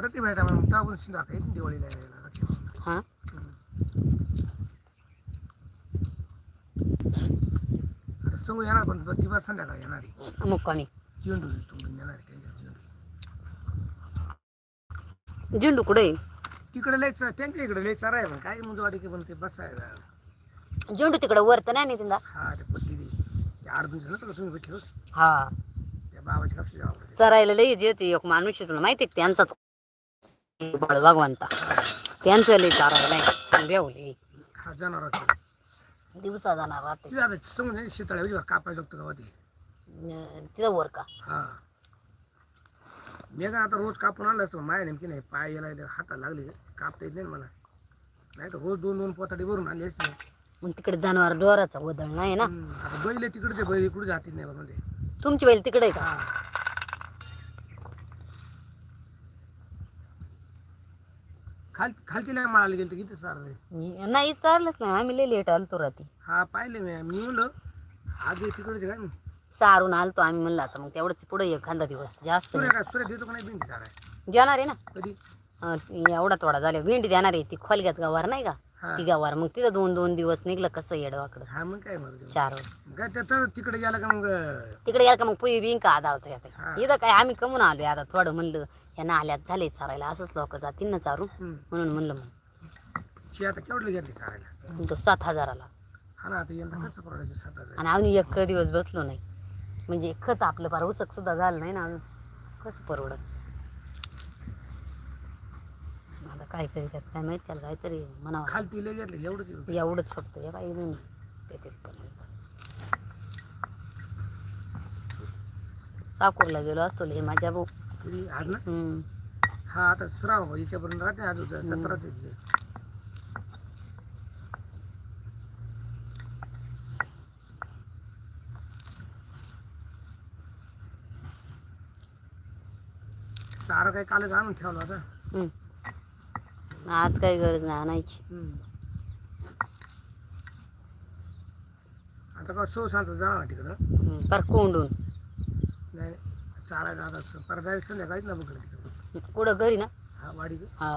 प्रतिभा टायमा मग आपण शिंदा काही दिवाळीला यायला लक्षात हा? आता समोर येणार पण प्रतिभा संध्याकाळी येणार आहे. मुक्कामी. चेंडू तुम्ही येणार आहे त्यांच्या झेंडू कुठे? तिकडे लय च- त्यांच्या इकडे लय चारा आहे पण काय म्हणजे वाटी की पण ते बसायला. झेंडू तिकडे वर तर नाही ना तिंदा हा ते पट्टी दे. ते का तुम्ही भेटले? हा. त्या बाबाची कापशी जावं चरायला लई येते एक माणूस आहे तुला माहिती आहे का? त्यांचाच भगवंता त्यांचं लई चारायला आहे बेवले हा जाणार दिवसा जाणार राहते. तिथं आता समजा शेताळ्या कापायला लागतं का ती अं, तिथं वर का? हा. मी काय आता रोज कापून आणलं असतं माया नेमकी नाही पाय यायला हाताला लागले कापता येत नाही ना मला. नाही तर रोज दोन दोन पोताडी भरून आणली असते. मग तिकडे जनावर डोराचा वदळ नाही ना? हम्म, आता बैल तिकडचे बैल इकडे जातील नाही म्हणजे. तुमची बैल तिकडे आहे का? हा. खाल खालची नाही माळाला गेलं किती सार? मी- नाही चाललंच नाही. आम्ही लई लेट आलतो रात्री. हा पाहिले मी. मी म्हणलं आधी तिकडचे काय? चारून आलतो आम्ही म्हणलं आता मग तेवढंच पुढे एखादा दिवस. जास्त सूर्य काय सूर्य देतो का नाही सारा नाही. देणार आहे ना. कधी? अं, एवढा थोडा झाला भेंडी देणार आहे ती खोलग्यात गवार नाही का? हा. ती गवार. मग तिथं दोन दोन दिवस निघलं कसं येडवाकडं. हा मग काय मग? चार काय त्याचं तिकडे गेलं का मग? तिकडे गेलं का मग पुई बिंक आदाळतो हा. इथं काय आम्ही कमून आलोय आता. थोडं म्हणलं या नाल्यात झाले चारायला. असंच लोक जातील ना हम्म. म्हणून म्हणलं मग. शी आता केवढली घेतली सारायला मग तो सात हजाराला. हा ना आता यंदा कसं पडायचं सात हजार? आणि आम्ही एक दिवस बसलो नाही. म्हणजे खत आपलं फार उसक सुद्धा झालं नाही ना अजून. कसं परवडत आता काय करीतात काय माहीत त्याला काहीतरी म्हणावं घेतली एवढंच एवढंच फक्त हे काही नाही त्याच्यात पण. साकूरला गेलो असतो हे माझ्या भाऊ. आज ना? हम्म. हा आता श्राव याच्यापर्यंत राहते आज जत्राच येते सारं काही कालच आणून ठेवलं होता. हम्म. आज काही गरज नाही आणायची. आता का सौ सांगतो जाणार तिकडं. पर कोंडून. नाही चालायला आता परत जायचं संध्याकाळीच ना बघलं तिकडं. कुठं घरी ना? हा वाडी हा.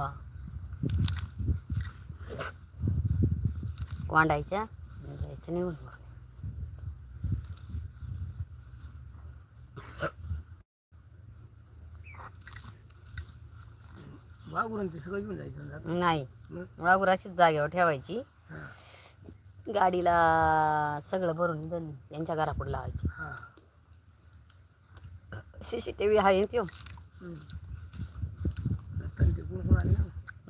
वांडायच्या जायचं निघून मग. वाघुरून ते सगळं घेऊन जायचं ना. नाही. मग? वाघूर अशीच जागेवर ठेवायची. हा. गाडीला सगळं भरून दन यांच्या घरापुढे लावायची. हा. सी सी टी व्ही आहे त्यो. हम्म. दत्ताने ते कोण कोण आले ना?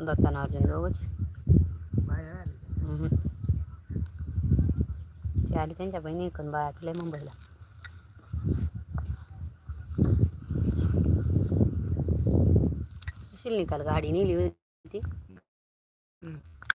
दत्ताना अर्जुन दोघंच. बाहेर आले. ते आली त्यांच्या बहिणी इकडून बाय आटले मुंबईला. निकाल गाडी नेली होती.